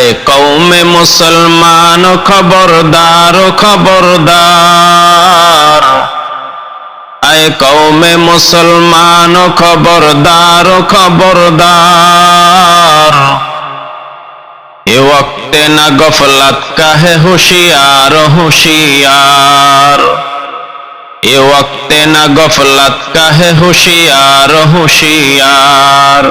اے قوم مسلمان خبردار خبردار اے قوم مسلمان خبردار خبردار اے وقت نہ غفلت کا ہے ہوشیار ہوشیار اے وقت نہ غفلت کا ہے ہوشیار ہوشیار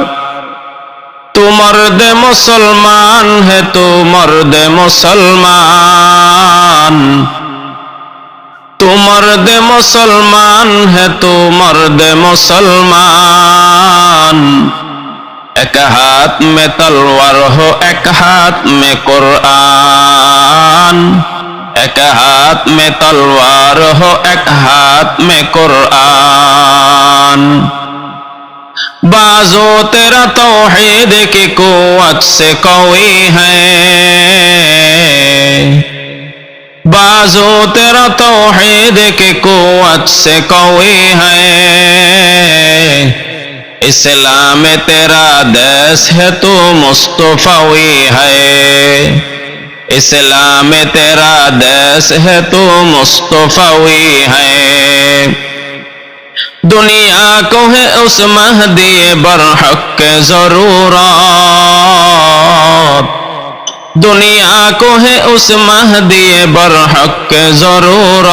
তু মর্দ মুসলমান হে তু মর্দ মুসলমান। তু মর্দ মুসলমান হে তু মর্দ মুসলমান। এক হাত মে তলোয়ার হো, এক হাত মে কোরআন। এক হাত মে তলোয়ার হো, এক হাত মে কোরআন। बाजो तेरा तौहीद की कुवत से कौई है बाजो तेरा तौहीद की कुवत से कौई है इस्लाम तेरा देश है तो मुस्तफावी है इस्लाम तेरा देश है तो मुस्तफावी है दुनिया को है उस महदी बरहक ज़रूरत। दुनिया को है उस महदी बरहक ज़रूरत।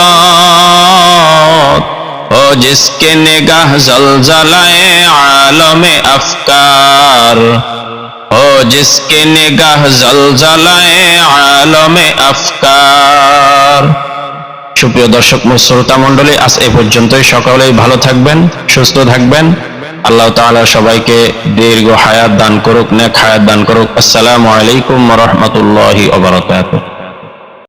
ओ जिसके निगाह जलजलाए आलम अफकार। ओ जिसके निगाह जलजलाए आलम अफकार। সুপ্রিয় দর্শক শ্রোতা মণ্ডলী, আজ এ পর্যন্তই। সকলেই ভালো থাকবেন, সুস্থ থাকবেন। আল্লাহ তাআলা সবাইকে দীর্ঘ হায়াত দান করুক, নেক হায়াত দান করুক। আসসালামু আলাইকুম ওয়া রাহমাতুল্লাহি ওয়া বারাকাতুহু।